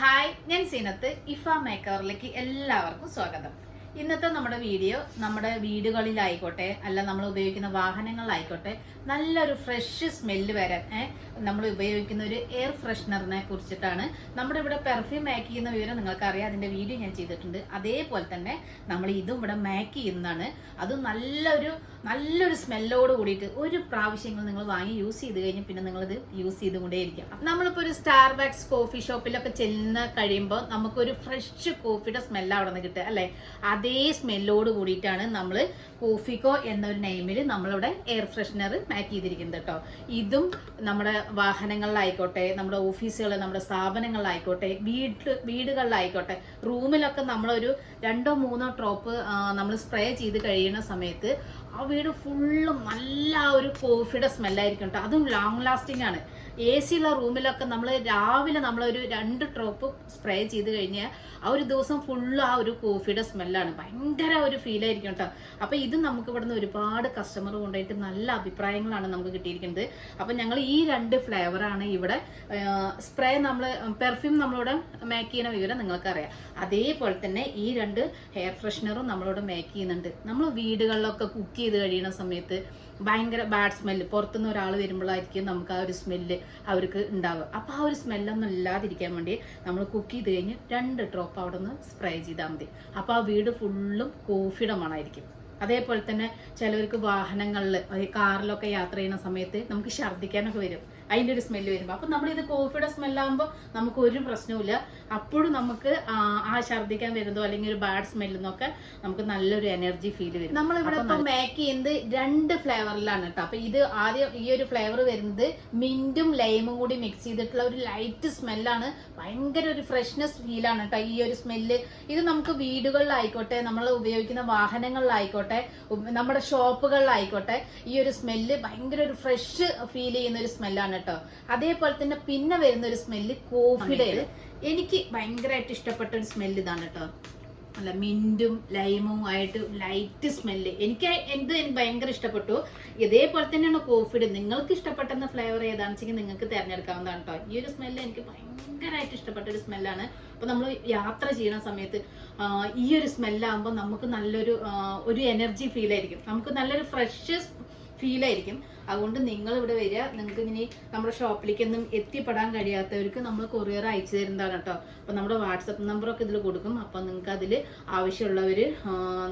Hi ഞാൻ സീനത്ത്. ഇഫ മേക്കറിലേക്ക് എല്ലാവർക്കും സ്വാഗതം. ഇന്നത്തെ നമ്മുടെ വീഡിയോ നമ്മുടെ വീടുകളിലായിക്കോട്ടെ അല്ല നമ്മൾ ഉപയോഗിക്കുന്ന വാഹനങ്ങളിലായിക്കോട്ടെ നല്ലൊരു ഫ്രഷ് സ്മെല്ല് വരാൻ നമ്മൾ ഉപയോഗിക്കുന്ന ഒരു എയർ ഫ്രഷ്നറിനെ കുറിച്ചിട്ടാണ്. നമ്മുടെ ഇവിടെ പെർഫ്യൂം മേക്ക് ചെയ്യുന്ന വിവരം നിങ്ങൾക്കറിയാം. അതിന്റെ വീഡിയോ ഞാൻ ചെയ്തിട്ടുണ്ട്. അതേപോലെ തന്നെ നമ്മൾ ഇതും ഇവിടെ മേക്ക് ചെയ്യുന്നതാണ്. അത് നല്ലൊരു നല്ലൊരു സ്മെല്ലോട് കൂടിയിട്ട് ഒരു പ്രാവശ്യങ്ങൾ നിങ്ങൾ വാങ്ങി യൂസ് ചെയ്ത് കഴിഞ്ഞ് പിന്നെ നിങ്ങളിത് യൂസ് ചെയ്തുകൊണ്ടേ ഇരിക്കാം നമ്മളിപ്പോൾ ഒരു സ്റ്റാർബക്സ് കോഫി ഷോപ്പിലൊക്കെ ചെന്ന് കഴിയുമ്പോൾ നമുക്കൊരു ഫ്രഷ് കോഫിയുടെ സ്മെല്ല് അവിടെ നിന്ന് കിട്ടുക അല്ലേ? അതേ സ്മെല്ലോട് കൂടിയിട്ടാണ് നമ്മൾ കോഫിക്കോ എന്നൊരു നെയിമിൽ നമ്മളിവിടെ എയർ ഫ്രഷ്നർ പാക്ക് ചെയ്തിരിക്കുന്നത് കേട്ടോ ഇതും നമ്മുടെ വാഹനങ്ങളിലായിക്കോട്ടെ നമ്മുടെ ഓഫീസുകൾ നമ്മുടെ സ്ഥാപനങ്ങളിലായിക്കോട്ടെ വീട്ടിൽ വീടുകളിലായിക്കോട്ടെ റൂമിലൊക്കെ നമ്മളൊരു രണ്ടോ മൂന്നോ ഡ്രോപ്പ് നമ്മൾ സ്പ്രേ ചെയ്ത് കഴിയുന്ന സമയത്ത് ആ വീട് ഫുള്ളും നല്ല ഒരു കോഫിയുടെ സ്മെല്ലായിരിക്കും കേട്ടോ അതും ലോങ് ലാസ്റ്റിംഗ് ആണ്. എ സി ഉള്ള റൂമിലൊക്കെ നമ്മൾ രാവിലെ നമ്മളൊരു രണ്ട് ഡ്രോപ്പ് സ്പ്രേ ചെയ്ത് കഴിഞ്ഞാൽ ആ ഒരു ദിവസം ഫുള്ള് ആ ഒരു കോഫിയുടെ സ്മെല്ലാണ് ഭയങ്കര ഒരു ഫീൽ ആയിരിക്കും കേട്ടോ അപ്പൊ ഇത് നമുക്ക് ഇവിടുന്ന് ഒരുപാട് കസ്റ്റമർ കൊണ്ടുപോയിട്ട് നല്ല അഭിപ്രായങ്ങളാണ് നമുക്ക് കിട്ടിയിരിക്കുന്നത്. അപ്പൊ ഞങ്ങൾ ഈ രണ്ട് ഫ്ലേവറാണ് ഇവിടെ സ്പ്രേ നമ്മൾ പെർഫ്യൂം നമ്മളോട് മേക്ക് ചെയ്യുന്ന വിവരം നിങ്ങൾക്കറിയാം. അതേപോലെ തന്നെ ഈ രണ്ട് ഹെയർ ഫ്രഷ്നറും നമ്മളോട് മേക്ക് ചെയ്യുന്നുണ്ട്. നമ്മൾ വീടുകളിലൊക്കെ കുക്ക് ചെയ്ത് കഴിയുന്ന സമയത്ത് ഭയങ്കര ബാഡ് സ്മെല്ല് പുറത്തുനിന്ന് ഒരാൾ വരുമ്പോഴായിരിക്കും നമുക്ക് ആ ഒരു സ്മെല്ല് അവർക്ക് ഉണ്ടാവുക. അപ്പോൾ ആ ഒരു സ്മെല്ലൊന്നും ഇല്ലാതിരിക്കാൻ വേണ്ടി നമ്മൾ കുക്ക് ചെയ്ത് കഴിഞ്ഞ് രണ്ട് ഡ്രോപ്പ് അവിടെ നിന്ന് സ്പ്രേ ചെയ്താൽ മതി. അപ്പോൾ ആ വീട് ഫുള്ളും കോഫിയുടെ മണമായിരിക്കും അതേപോലെ തന്നെ ചിലവർക്ക് വാഹനങ്ങളിൽ കാറിലൊക്കെ യാത്ര ചെയ്യുന്ന സമയത്ത് നമുക്ക് ഛർദ്ദിക്കാനൊക്കെ വരും. അതിന്റെ ഒരു സ്മെല്ല് വരുമ്പോൾ അപ്പം നമ്മൾ ഇത് കോഫിയുടെ സ്മെല്ലാകുമ്പോൾ നമുക്ക് ഒരു പ്രശ്നവുമില്ല. അപ്പോഴും നമുക്ക് ആ ഛർദ്ദിക്കാൻ വരുന്നതോ അല്ലെങ്കിൽ ഒരു ബാഡ് സ്മെല്ലെന്നൊക്കെ നമുക്ക് നല്ലൊരു എനർജി ഫീൽ വരും. നമ്മൾ ഇവിടെ ഇപ്പം മേക്ക് ചെയ്യുന്നത് രണ്ട് ഫ്ലേവറിലാണ് കേട്ടോ. അപ്പൊ ഇത് ആദ്യം ഈ ഒരു ഫ്ലേവർ വരുന്നത് മിന്റും ലൈമും കൂടി മിക്സ് ചെയ്തിട്ടുള്ള ഒരു ലൈറ്റ് സ്മെല്ലാണ് ഭയങ്കര ഒരു ഫ്രഷ്നെസ് ഫീലാണ് കേട്ടോ ഈ ഒരു സ്മെല്ല് ഇത് നമുക്ക് വീടുകളിലായിക്കോട്ടെ നമ്മൾ ഉപയോഗിക്കുന്ന വാഹനങ്ങളിലായിക്കോട്ടെ നമ്മുടെ ഷോപ്പുകളിലായിക്കോട്ടെ ഈ ഒരു സ്മെല്ല് ഭയങ്കര ഒരു ഫ്രഷ് ഫീൽ ചെയ്യുന്ന ഒരു സ്മെല്ലാണ് കേട്ടോ. അതേപോലെ തന്നെ പിന്നെ വരുന്ന ഒരു സ്മെല്ല് കോഫിയുടെ എനിക്ക് ഭയങ്കരമായിട്ട് ഇഷ്ടപ്പെട്ട ഒരു സ്മെല്ല് ഇതാണ് കേട്ടോ. അല്ല മിന്റും ലൈമും ആയിട്ട് ലൈറ്റ് സ്മെല്ല് എനിക്ക് എന്ത് എനിക്ക് ഭയങ്കര ഇഷ്ടപ്പെട്ടു. ഇതേപോലെ തന്നെയാണ് കോഫിയുടെ. നിങ്ങൾക്ക് ഇഷ്ടപ്പെട്ടെന്ന ഫ്ലേവർ ഏതാണെന്ന് വെച്ചെങ്കിൽ നിങ്ങൾക്ക് തിരഞ്ഞെടുക്കാവുന്നതാണ് കേട്ടോ. ഈ ഒരു സ്മെല്ല് എനിക്ക് ഭയങ്കരമായിട്ട് ഇഷ്ടപ്പെട്ട ഒരു സ്മെല്ലാണ് അപ്പൊ നമ്മൾ യാത്ര ചെയ്യുന്ന സമയത്ത് ഈ ഒരു സ്മെല്ലാകുമ്പോൾ നമുക്ക് നല്ലൊരു ഒരു എനർജി ഫീൽ ആയിരിക്കും. നമുക്ക് നല്ലൊരു ഫ്രഷ് ഫീൽ ആയിരിക്കും. അതുകൊണ്ട് നിങ്ങൾ ഇവിടെ വരിക. നിങ്ങൾക്ക് ഇനി നമ്മുടെ ഷോപ്പിലേക്ക് ഒന്നും എത്തിപ്പെടാൻ കഴിയാത്തവർക്ക് നമ്മൾ കൊറിയർ അയച്ചു തരുന്നതാണ് കേട്ടോ. അപ്പൊ നമ്മുടെ വാട്സപ്പ് നമ്പറൊക്കെ ഇതിൽ കൊടുക്കും. അപ്പൊ നിങ്ങൾക്ക് അതിൽ ആവശ്യമുള്ളവർ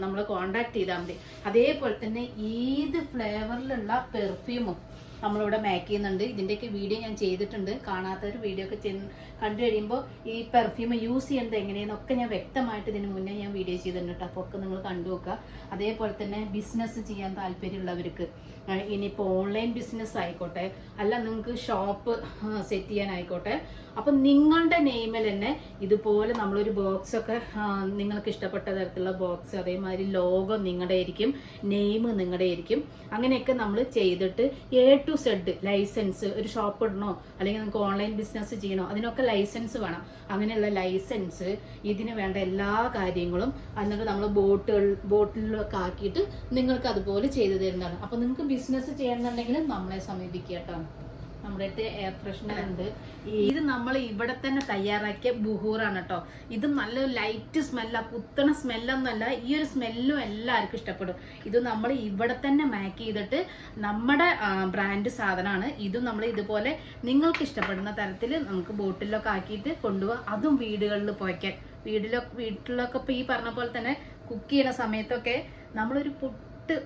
നമ്മളെ കോണ്ടാക്ട് ചെയ്താൽ മതി. അതേപോലെ തന്നെ ഏത് ഫ്ലേവറിലുള്ള പെർഫ്യൂമും നമ്മളിവിടെ മേക്ക് ചെയ്യുന്നുണ്ട്. ഇതിന്റെയൊക്കെ വീഡിയോ ഞാൻ ചെയ്തിട്ടുണ്ട്. കാണാത്തൊരു വീഡിയോ ഒക്കെ കണ്ടു കഴിയുമ്പോൾ ഈ പെർഫ്യൂം യൂസ് ചെയ്യേണ്ടത് എങ്ങനെയെന്നൊക്കെ ഞാൻ വ്യക്തമായിട്ട് ഇതിന് മുന്നേ ഞാൻ വീഡിയോ ചെയ്തിട്ടുണ്ട് അപ്പോൾ ഒക്കെ നിങ്ങൾ കണ്ടു നോക്കുക. അതേപോലെ തന്നെ ബിസിനസ് ചെയ്യാൻ താല്പര്യമുള്ളവർക്ക്. ഇനിയിപ്പോൾ ഓൺലൈൻ ബിസിനസ് ആയിക്കോട്ടെ അല്ല നിങ്ങൾക്ക് ഷോപ്പ് സെറ്റ് ചെയ്യാനായിക്കോട്ടെ. അപ്പം നിങ്ങളുടെ നെയിമിൽ തന്നെ ഇതുപോലെ നമ്മളൊരു ബോക്സ് ഒക്കെ നിങ്ങൾക്ക് ഇഷ്ടപ്പെട്ട തരത്തിലുള്ള ബോക്സ് അതേമാതിരി ലോഗോ നിങ്ങളുടെ ആയിരിക്കും നെയിം നിങ്ങളുടെ ആയിരിക്കും അങ്ങനെയൊക്കെ നമ്മൾ ചെയ്തിട്ട് എ ടു സെഡ് ലൈസൻസ് ഒരു ഷോപ്പ് ഇടണോ? അല്ലെങ്കിൽ നിങ്ങൾക്ക് ഓൺലൈൻ ബിസിനസ് ചെയ്യണോ? അതിനൊക്കെ ലൈസൻസ് വേണം. അങ്ങനെയുള്ള ലൈസൻസ് ഇതിന് വേണ്ട എല്ലാ കാര്യങ്ങളും എന്നിട്ട് നമ്മൾ ബോട്ടുകൾ ബോട്ടിലൊക്കെ ആക്കിയിട്ട് നിങ്ങൾക്ക് അതുപോലെ ചെയ്തു തരുന്നതാണ്. അപ്പൊ നിങ്ങൾക്ക് ബിസിനസ് ചെയ്യണമെന്നുണ്ടെങ്കിൽ നമ്മളെ സമീപിക്കുക കേട്ടോ. നമ്മുടെ അടുത്ത് എയർ ഫ്രഷ്നർ ഉണ്ട്. ഇത് നമ്മൾ ഇവിടെ തന്നെ തയ്യാറാക്കിയ ബുഹൂറാണ് കേട്ടോ. ഇത് നല്ല ലൈറ്റ് സ്മെല്ല കുത്തണ സ്മെല്ലൊന്നല്ല ഈ ഒരു സ്മെല്ലും എല്ലാവർക്കും ഇഷ്ടപ്പെടും. ഇത് നമ്മൾ ഇവിടെ തന്നെ മാക്ക് ചെയ്തിട്ട് നമ്മുടെ ബ്രാൻഡ് സാധനമാണ്. ഇതും നമ്മൾ ഇതുപോലെ നിങ്ങൾക്ക് ഇഷ്ടപ്പെടുന്ന തരത്തിൽ നമുക്ക് ബോട്ടിലൊക്കെ ആക്കിയിട്ട് കൊണ്ടുപോകാം അതും വീടുകളിൽ പോയിക്കാൻ. വീടിലൊക്കെ വീട്ടിലൊക്കെ ഇപ്പൊ ഈ പറഞ്ഞ പോലെ തന്നെ കുക്ക് ചെയ്യുന്ന സമയത്തൊക്കെ നമ്മളൊരു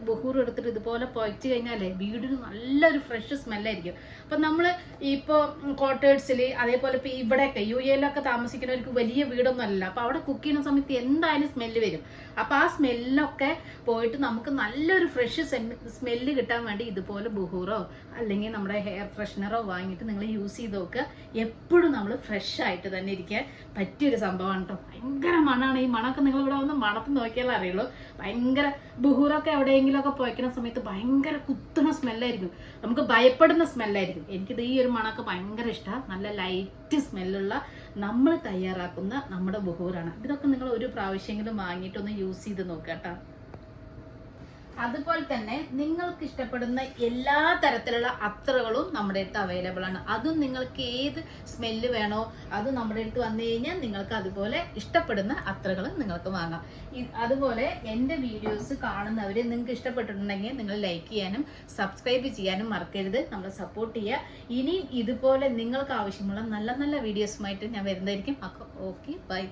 ബഹൂർ എടുത്തിട്ട് ഇതുപോലെ പുഴച്ചു കഴിഞ്ഞാലേ വീടിന് നല്ലൊരു ഫ്രഷ് സ്മെല്ലായിരിക്കും അപ്പൊ നമ്മൾ ഇപ്പോ ക്വാർട്ടേഴ്സിൽ അതേപോലെ ഇപ്പൊ ഇവിടെയൊക്കെ യു എയിലൊക്കെ താമസിക്കുന്നവർക്ക് വലിയ വീടൊന്നും അല്ല അപ്പൊ അവിടെ കുക്ക് ചെയ്യുന്ന സമയത്ത് എന്തായാലും സ്മെല്ല് വരും. അപ്പൊ ആ സ്മെല്ലൊക്കെ പോയിട്ട് നമുക്ക് നല്ലൊരു ഫ്രഷ് സ്മെല്ല് കിട്ടാൻ വേണ്ടി ഇതുപോലെ ബുഹൂറോ അല്ലെങ്കിൽ നമ്മുടെ ഹെയർ ഫ്രഷ്നറോ വാങ്ങിയിട്ട് നിങ്ങൾ യൂസ് ചെയ്ത് നോക്കുക എപ്പോഴും നമ്മൾ ഫ്രഷ് ആയിട്ട് തന്നെ ഇരിക്കാൻ പറ്റിയൊരു സംഭവമാണ് കേട്ടോ ഭയങ്കര മണമാണ് ഈ മണമൊക്കെ നിങ്ങൾ ഇവിടെ വന്ന് മണത്ത് നോക്കിയാലേ അറിയുള്ളൂ. ഭയങ്കര ബുഹൂറൊക്കെ എവിടെയെങ്കിലും ഒക്കെ പോയിക്കുന്ന സമയത്ത് ഭയങ്കര കുത്തുന്ന സ്മെല്ലായിരിക്കും. നമുക്ക് ഭയപ്പെടുന്ന സ്മെല്ലായിരിക്കും. എനിക്കിത് ഈ ഒരു മണമൊക്കെ ഭയങ്കര ഇഷ്ടമാണ് നല്ല ലൈറ്റ് സ്മെല്ലുള്ള നമ്മൾ തയ്യാറാക്കുന്ന നമ്മുടെ ബുഹൂറാണ് ഇതൊക്കെ നിങ്ങൾ ഒരു പ്രാവശ്യമെങ്കിലും വാങ്ങിയിട്ടൊന്ന് യൂസ് ചെയ്ത് നോക്കാം കേട്ടോ. അതുപോലെ തന്നെ നിങ്ങൾക്ക് ഇഷ്ടപ്പെടുന്ന എല്ലാ തരത്തിലുള്ള അത്രകളും നമ്മുടെ അടുത്ത് അവൈലബിൾ ആണ്. അതും നിങ്ങൾക്ക് ഏത് സ്മെല്ല് വേണോ അത് നമ്മുടെ അടുത്ത് വന്നു കഴിഞ്ഞാൽ നിങ്ങൾക്ക് അതുപോലെ ഇഷ്ടപ്പെടുന്ന അത്രകൾ നിങ്ങൾക്ക് വാങ്ങാം. അതുപോലെ എന്റെ വീഡിയോസ് കാണുന്നവർ നിങ്ങൾക്ക് ഇഷ്ടപ്പെട്ടിട്ടുണ്ടെങ്കിൽ നിങ്ങൾ ലൈക്ക് ചെയ്യാനും സബ്സ്ക്രൈബ് ചെയ്യാനും മറക്കരുത്. നമ്മളെ സപ്പോർട്ട് ചെയ്യുക. ഇനിയും ഇതുപോലെ നിങ്ങൾക്ക് ആവശ്യമുള്ള നല്ല നല്ല വീഡിയോസുമായിട്ട് ഞാൻ വരുന്നതായിരിക്കും. Okay bye